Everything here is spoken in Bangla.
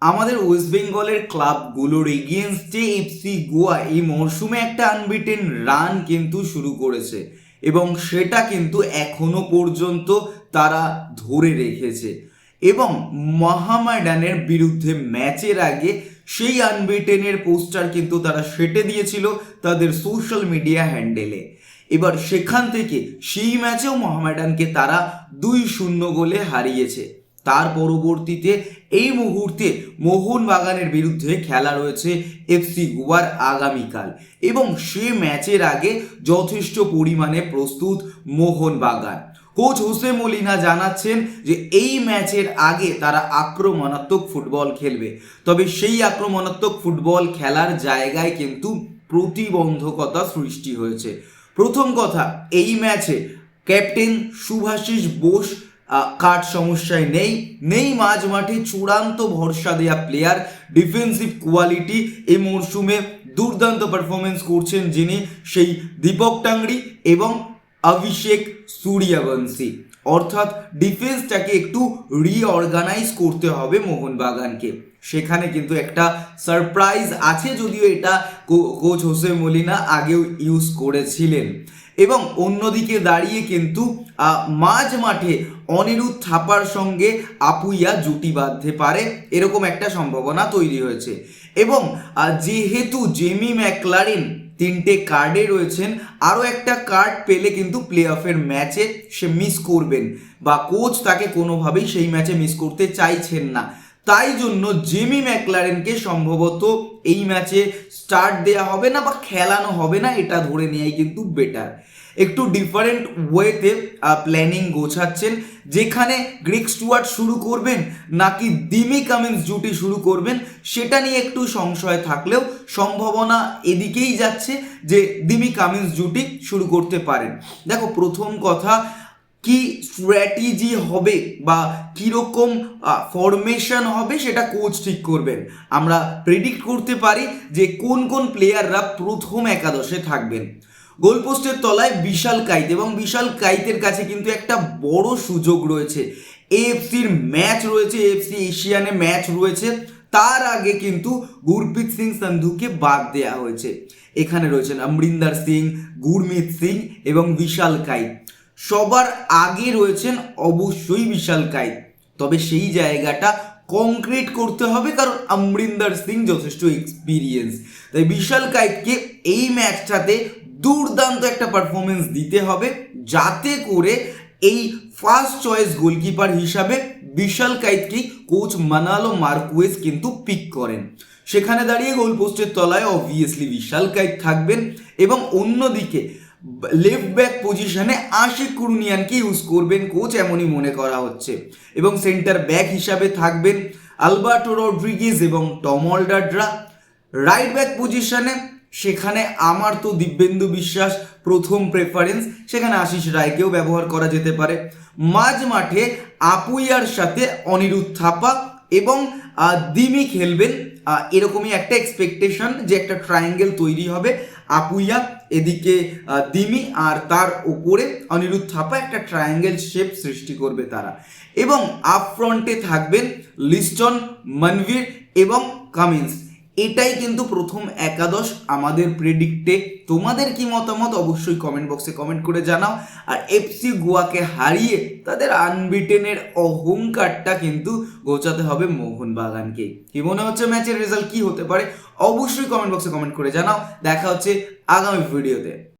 আমাদের ওয়েস্ট বেঙ্গলের ক্লাবগুলোর এগেনস্টে এফসি গোয়া এই মরশুমে একটা আনবিটেন রান কিন্তু শুরু করেছে এবং সেটা কিন্তু এখনও পর্যন্ত তারা ধরে রেখেছে। এবং মহামেডানের বিরুদ্ধে ম্যাচের আগে সেই আনবিটেনের পোস্টার কিন্তু তারা সেটে দিয়েছিল তাদের সোশ্যাল মিডিয়া হ্যান্ডেলে এবার সেখান থেকে সেই ম্যাচেও মোহামেডানকে তারা দুই শূন্য গোলে হারিয়েছে। তার পরবর্তীতে এই মুহূর্তে মোহনবাগানের বিরুদ্ধে খেলা রয়েছে এফসি গোয়ার আগামীকাল এবং সে ম্যাচের আগে যথেষ্ট পরিমাণে প্রস্তুত মোহনবাগান। কোচ হোসে মলিনা জানাচ্ছেন যে এই ম্যাচের আগে তারা আক্রমণাত্মক ফুটবল খেলবে। তবে সেই আক্রমণাত্মক ফুটবল খেলার জায়গায় কিন্তু প্রতিবন্ধকতা সৃষ্টি হয়েছে। প্রথম কথা, এই ম্যাচে ক্যাপ্টেন সুভাষিস বোস কাঠ সমস্যায় নেই? নেই মাঝ মাঠে চূড়ান্ত ভরসা দেয়া প্লেয়ার ডিফেন্সিভ কোয়ালিটি এই মরশুমে দুর্দান্ত পারফরমেন্স করছেন যিনি সেই দীপক টাংরি এবং অভিষেক সূর্যবংশী। অর্থাৎ ডিফেন্সটাকে একটু রিঅর্গানাইজ করতে হবে মোহনবাগানকে। সেখানে কিন্তু একটা সারপ্রাইজ আছে যদিও এটা কোচ হোসে মলিনা আগেও ইউজ করেছিলেন। এবং অন্যদিকে দাঁড়িয়ে কিন্তু মাঝ মাঠে অনিরুদ্ধ থাপার সঙ্গে আপুইয়া জুটি বাঁধতে পারে, এরকম একটা সম্ভাবনা তৈরি হয়েছে। এবং যেহেতু জেমি ম্যাকলারিন তিনটে কার্ডে রয়েছেন, আরও একটা কার্ড পেলে কিন্তু প্লে অফের ম্যাচে সে মিস করবেন বা কোচ তাকে কোনোভাবেই সেই ম্যাচে মিস করতে চাইছেন না। তাই জন্য জেমি ম্যাকলারেনকে সম্ভবত এই ম্যাচে স্টার্ট দেয়া হবে না বা খেলানো হবে না, এটা ধরে নেওয়াই কিন্তু বেটার একটু ডিফারেন্ট ওয়েতে প্ল্যানিং গোছাচ্ছেন, যেখানে গ্রিক স্টুয়ার্ট শুরু করবেন নাকি দিমি কামিন্স জুটি শুরু করবেন, সেটা নিয়ে একটু সংশয় থাকলেও সম্ভাবনা এদিকেই যাচ্ছে যে দিমি কামিন্স জুটি শুরু করতে পারেন। দেখো, প্রথম কথা কি স্ট্র্যাটেজি হবে বা কীরকম ফরমেশন হবে সেটা কোচ ঠিক করবেন। আমরা প্রেডিক্ট করতে পারি যে কোন কোন প্লেয়াররা প্রথম একাদশে থাকবেন। গোলপোস্টের তলায় বিশাল কাইত এবং বিশাল কাইতের কাছে কিন্তু একটা বড় সুযোগ রয়েছে। এএফসির ম্যাচ রয়েছে, এএফসি এশিয়ানে ম্যাচ রয়েছে। তার আগে কিন্তু গুরপ্রীত সিং সন্ধুকে বাদ দেওয়া হয়েছে। এখানে রয়েছেন অমরিন্দর সিং, গুরমিত সিং এবং বিশাল কাইত। সবার আগে রয়েছেন অবশ্যই বিশাল কাইত তবে সেই জায়গাটা কংক্রিট করতে হবে, কারণ অমরিন্দর সিং যথেষ্ট এক্সপিরিয়েন্স তাই বিশাল কাইতকে এই ম্যাচটাতে দুর্দান্ত একটা পারফরমেন্স দিতে হবে, যাতে করে এই ফার্স্ট চয়েস গোলকিপার হিসাবে বিশাল কাইতকেই কোচ মানালো মার্কুয়েস কিন্তু পিক করেন। সেখানে দাঁড়িয়ে গোলপোস্টের তলায় অবভিয়াসলি বিশাল কাইত থাকবেন, এবং অন্যদিকে লেফট ব্যাক পজিশনে আশিক কুরুনিয়ানকে ইউজ করবেন কোচ এমনই মনে করা হচ্ছে। এবং সেন্টার ব্যাক হিসাবে থাকবেন আলবার্টো রড্রিগেজ এবং টমল ডাডরা রাইট ব্যাক পজিশনে সেখানে আমার তো দিব্যেন্দু বিশ্বাস প্রথম প্রেফারেন্স সেখানে আশিস রায়কেও ব্যবহার করা যেতে পারে। মাঝ মাঠে আপুইয়ার সাথে অনিরুদ্ধ থাপা এবং দিমি খেলবেন এরকমই একটা এক্সপেকটেশন যে একটা ট্রায়াঙ্গেল তৈরি হবে। আপুইয়া এদিকে দিমি আর তার ওপরে অনিরুদ্ধ থাপা একটা ট্রায়াঙ্গেল শেপ সৃষ্টি করবে তারা। এবং আপ ফ্রন্টে থাকবেন লিস্টন, মনভীর এবং কামিন্স। এটাই কিন্তু প্রথম একাদশ আমাদের প্রেডিক্টে তোমাদের কি মতামত? অবশ্যই কমেন্ট বক্সে কমেন্ট করে জানাও। আর এফসি গোয়াকে হারিয়ে তাদের আনবিটেনের অহংকারটা কিন্তু গোছাতে হবে মোহনবাগানকে। কি মনে হচ্ছে ম্যাচের রেজাল্ট কি হতে পারে? অবশ্যই কমেন্ট বক্সে কমেন্ট করে জানাও। দেখা হচ্ছে আগামী ভিডিওতে